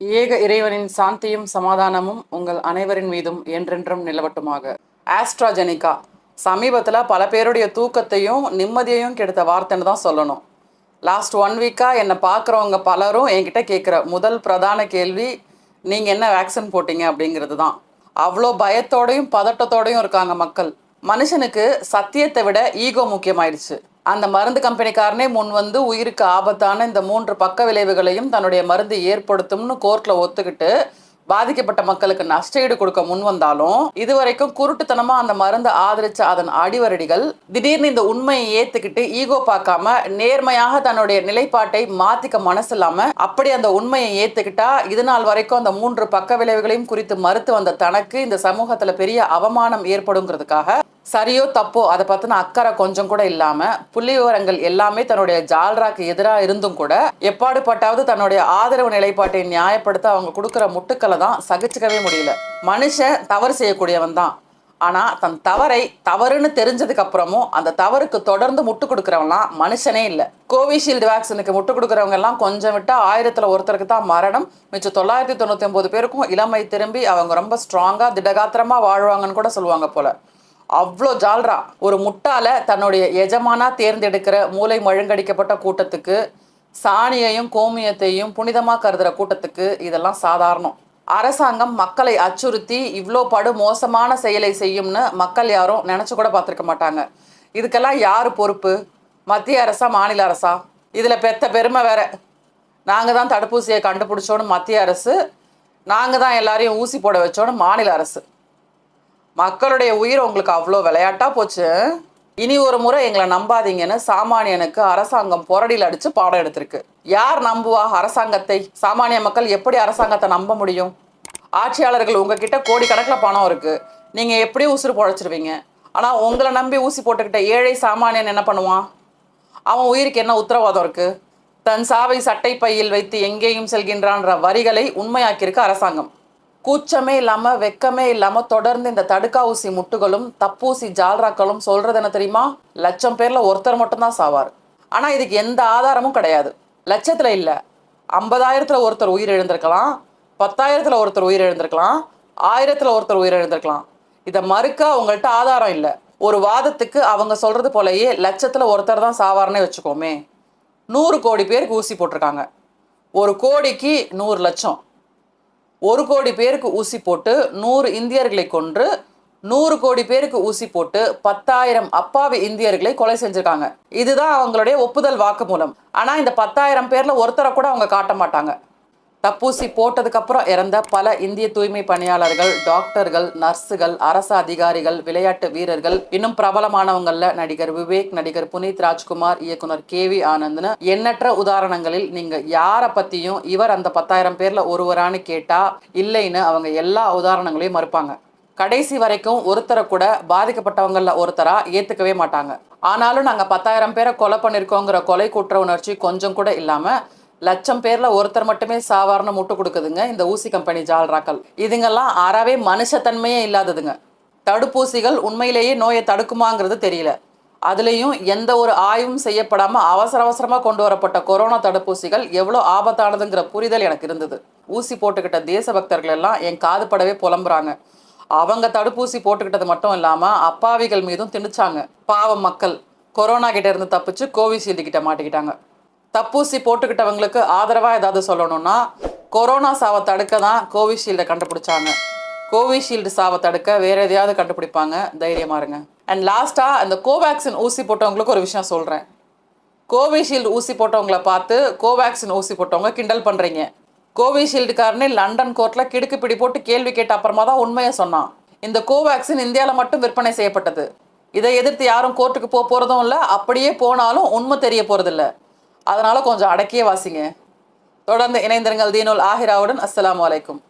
ஏக இறைவனின் சாந்தியும் சமாதானமும் உங்கள் அனைவரின் மீதும் என்றென்றும் நிலவட்டுமாக. ஆஸ்ட்ராஜெனிகா சமீபத்தில் பல பேருடைய தூக்கத்தையும் நிம்மதியையும் கெடுத்த வார்த்தைன்னு தான் சொல்லணும். லாஸ்ட் ஒன் வீக்காக என்னை பார்க்குறவங்க பலரும் என்கிட்ட கேட்குற முதல் பிரதான கேள்வி நீங்கள் என்ன வேக்சின் போட்டீங்க? அப்படிங்கிறது தான். அவ்வளோ பயத்தோடையும் பதட்டத்தோடையும் இருக்காங்க மக்கள். மனுஷனுக்கு சத்தியத்தை விட ஈகோ முக்கியமாயிடுச்சு. அந்த மருந்து கம்பெனிக்காரனே முன் வந்து உயிருக்கு ஆபத்தான இந்த மூன்று பக்க விளைவுகளையும் தன்னுடைய மருந்து ஏற்படுத்தும்னு கோர்ட்ல ஒத்துக்கிட்டு பாதிக்கப்பட்ட மக்களுக்கு நஷ்டஈடு கொடுக்க முன் வந்தாலும் இதுவரைக்கும் குருட்டுத்தனமா அந்த மருந்து ஆதரிச்ச அதன் அடிவரடிகள் திடீர்னு இந்த உண்மையை ஏத்துக்கிட்டு ஈகோ பார்க்காம நேர்மையாக தன்னுடைய நிலைப்பாட்டை மாத்திக்க மனசு இல்லாம அப்படி அந்த உண்மையை ஏத்துக்கிட்டா இது நாள் வரைக்கும் அந்த மூன்று பக்க விளைவுகளையும் குறித்து மறுத்து வந்த தனக்கு இந்த சமூகத்துல பெரிய அவமானம் ஏற்படுங்கிறதுக்காக சரியோ தப்போ அதை பார்த்தினா அக்கறை கொஞ்சம் கூட இல்லாமல் புள்ளி விவரங்கள் எல்லாமே தன்னுடைய ஜால்ராக்கு எதிராக இருந்தும் கூட எப்பாடுபட்டாவது தன்னுடைய ஆதரவு நிலைப்பாட்டை நியாயப்படுத்த அவங்க கொடுக்குற முட்டுக்களை தான் சகிச்சுக்கவே முடியல. மனுஷன் தவறு செய்யக்கூடியவன் தான். ஆனால் தன் தவறை தவறுன்னு தெரிஞ்சதுக்கு அப்புறமும் அந்த தவறுக்கு தொடர்ந்து முட்டு கொடுக்குறவங்களாம் மனுஷனே இல்லை. கோவிஷீல்டு வேக்சினுக்கு முட்டு கொடுக்குறவங்க எல்லாம் கொஞ்சம் விட்டால் ஆயிரத்தில் ஒருத்தருக்கு தான் மரணம். மிச்சம் தொள்ளாயிரத்தி தொண்ணூற்றி ஒம்பது பேருக்கும் இளமை திரும்பி அவங்க ரொம்ப ஸ்ட்ராங்காக திடகாத்திரமாக வாழ்வாங்கன்னு கூட சொல்லுவாங்க போல். அவ்வளோ ஜால்ரா. ஒரு முட்டால தன்னுடைய எஜமானா தேர்ந்தெடுக்கிற மூளை மழுங்கடிக்கப்பட்ட கூட்டத்துக்கு சாணியையும் கோமியத்தையும் புனிதமாக கருதுகிற கூட்டத்துக்கு இதெல்லாம் சாதாரணம். அரசாங்கம் மக்களை அச்சுறுத்தி இவ்வளோ படு மோசமான செயலை செய்யும்னு மக்கள் யாரும் நினச்சி கூட பார்த்துருக்க மாட்டாங்க. இதுக்கெல்லாம் யார் பொறுப்பு? மத்திய அரசா மாநில அரசா? இதில் பெத்த பெருமை வேற. நாங்கள் தான் தடுப்பூசியை கண்டுபிடிச்சோன்னு மத்திய அரசு நாங்கள் தான் எல்லாரையும் ஊசி போட வச்சோன்னு மாநில அரசு. மக்களுடைய உயிர் உங்களுக்கு அவ்வளோ விளையாட்டா போச்சு. இனி ஒரு முறை எங்களை நம்பாதீங்கன்னு சாமானியனுக்கு அரசாங்கம் புரடியில் அடித்து பாடம் எடுத்திருக்கு. யார் நம்புவா அரசாங்கத்தை? சாமானிய மக்கள் எப்படி அரசாங்கத்தை நம்ப முடியும்? ஆட்சியாளர்கள் உங்ககிட்ட கோடிக்கணக்கில் பணம் இருக்குது நீங்கள் எப்படி உசுறு பொழைச்சிருவீங்க? ஆனால் உங்களை நம்பி ஊசி போட்டுக்கிட்ட ஏழை சாமானியன் என்ன பண்ணுவான்? அவன் உயிருக்கு என்ன உத்தரவாதம் இருக்குது தன் சாவை சட்டை பையில் வைத்து எங்கேயும் செல்கின்றான்ற வரிகளை உண்மையாக்கியிருக்கு அரசாங்கம். கூச்சமே இல்லாமல் வெக்கமே இல்லாமல் தொடர்ந்து இந்த தடுக்கா ஊசி முட்டுகளும் தப்பூசி ஜால்ராக்களும் சொல்கிறது என்ன தெரியுமா? லட்சம் பேரில் ஒருத்தர் மட்டும்தான் சாவார். ஆனால் இதுக்கு எந்த ஆதாரமும் கிடையாது. லட்சத்தில் இல்லை. ஐம்பதாயிரத்தில் ஒருத்தர் உயிர் எழுந்திருக்கலாம் பத்தாயிரத்தில் ஒருத்தர் உயிர் எழுந்திருக்கலாம் ஆயிரத்தில் ஒருத்தர் உயிர் எழுந்திருக்கலாம் இதை மறுக்க அவங்கள்ட்ட ஆதாரம் இல்லை. ஒரு வாதத்துக்கு அவங்க சொல்கிறது போலயே லட்சத்தில் ஒருத்தர் தான் சாவார்னே வச்சுக்கோமே. நூறு கோடி பேருக்கு ஊசி போட்டிருக்காங்க. ஒரு கோடிக்கு நூறு லட்சம். ஒரு கோடி பேருக்கு ஊசி போட்டு நூறு இந்தியர்களை கொன்று நூறு கோடி பேருக்கு ஊசி போட்டு பத்தாயிரம் அப்பாவி இந்தியர்களை கொலை செஞ்சிருக்காங்க. இதுதான் அவங்களுடைய ஒப்புதல் வாக்குமூலம் ஆனா இந்த பத்தாயிரம் பேர்ல ஒருத்தரை கூட அவங்க காட்ட மாட்டாங்க. தப்பூசி போட்டதுக்கப்புறம் இறந்த பல இந்திய தூய்மை பணியாளர்கள் டாக்டர்கள் நர்ஸுகள் அரசு அதிகாரிகள் விளையாட்டு வீரர்கள் இன்னும் பிரபலமானவங்கள்ல நடிகர் விவேக் நடிகர் புனித் ராஜ்குமார் இயக்குனர் கே வி ஆனந்த்னு. எண்ணற்ற உதாரணங்களில் நீங்க யாரை பத்தியும் இவர் அந்த பத்தாயிரம் பேர்ல ஒருவரானு கேட்டா இல்லைன்னு அவங்க எல்லா உதாரணங்களையும் மறுப்பாங்க. கடைசி வரைக்கும் ஒருத்தரை கூட பாதிக்கப்பட்டவங்கள ஒருத்தரா ஏத்துக்கவே மாட்டாங்க. ஆனாலும் நாங்க பத்தாயிரம் பேரை கொலை பண்ணிருக்கோங்கிற கொலை குற்ற உணர்ச்சி கொஞ்சம் கூட இல்லாம லட்சம் பேர்ல ஒருத்தர் மட்டுமே சாவாரண முட்டு கொடுக்குதுங்க. இந்த ஊசி கம்பெனி ஜால்ராக்கள். இதுங்கெல்லாம் அறவே மனுஷத்தன்மையே இல்லாததுங்க. தடுப்பூசிகள் உண்மையிலேயே நோயை தடுக்குமாங்கிறது தெரியல. அதுலேயும் எந்த ஒரு ஆய்வும் செய்யப்படாம அவசர அவசரமா கொண்டு வரப்பட்ட கொரோனா தடுப்பூசிகள் எவ்வளோ ஆபத்தானதுங்கிற புரிதல் எனக்கு இருந்தது. ஊசி போட்டுக்கிட்ட தேசபக்தர்கள் எல்லாம் என் காதுபடவே புலம்புறாங்க. அவங்க தடுப்பூசி போட்டுக்கிட்டது மட்டும் இல்லாம அப்பாவிகள் மீதும் திணிச்சாங்க. பாவம் மக்கள். கொரோனா கிட்ட இருந்து தப்பிச்சு கோவிஷீல்டு கிட்ட மாட்டிக்கிட்டாங்க. தப்பூசி போட்டுக்கிட்டவங்களுக்கு ஆதரவாக ஏதாவது சொல்லணும்னா கொரோனா சாவை தடுக்க தான் கோவிஷீல்டை கண்டுபிடிச்சாங்க. கோவிஷீல்டு சாவை தடுக்க வேற எதையாவது கண்டுபிடிப்பாங்க. தைரியமாக இருங்க. அண்ட் லாஸ்ட்டாக அந்த கோவேக்சின் ஊசி போட்டவங்களுக்கு ஒரு விஷயம் சொல்கிறேன் கோவிஷீல்டு ஊசி போட்டவங்கள பார்த்து கோவேக்சின் ஊசி போட்டவங்க கிண்டல் பண்ணுறீங்க கோவிஷீல்டுக்காரனே லண்டன் கோர்ட்டில் கிடுக்கு பிடி போட்டு கேள்வி கேட்ட அப்புறமா தான் உண்மையை சொன்னான். இந்த கோவேக்சின் இந்தியாவில் மட்டும் விற்பனை செய்யப்பட்டது. இதை எதிர்த்து யாரும் கோர்ட்டுக்கு போக போகிறதும் இல்லை அப்படியே போனாலும் உண்மை தெரிய போகிறதில்ல அதனால கொஞ்சம் அடக்கியே வாசிங்க. தொடர்ந்து இணைந்திருங்கள் தீனுல் ஆஹிராவுடன் அஸ்ஸலாமு அலைக்கும்.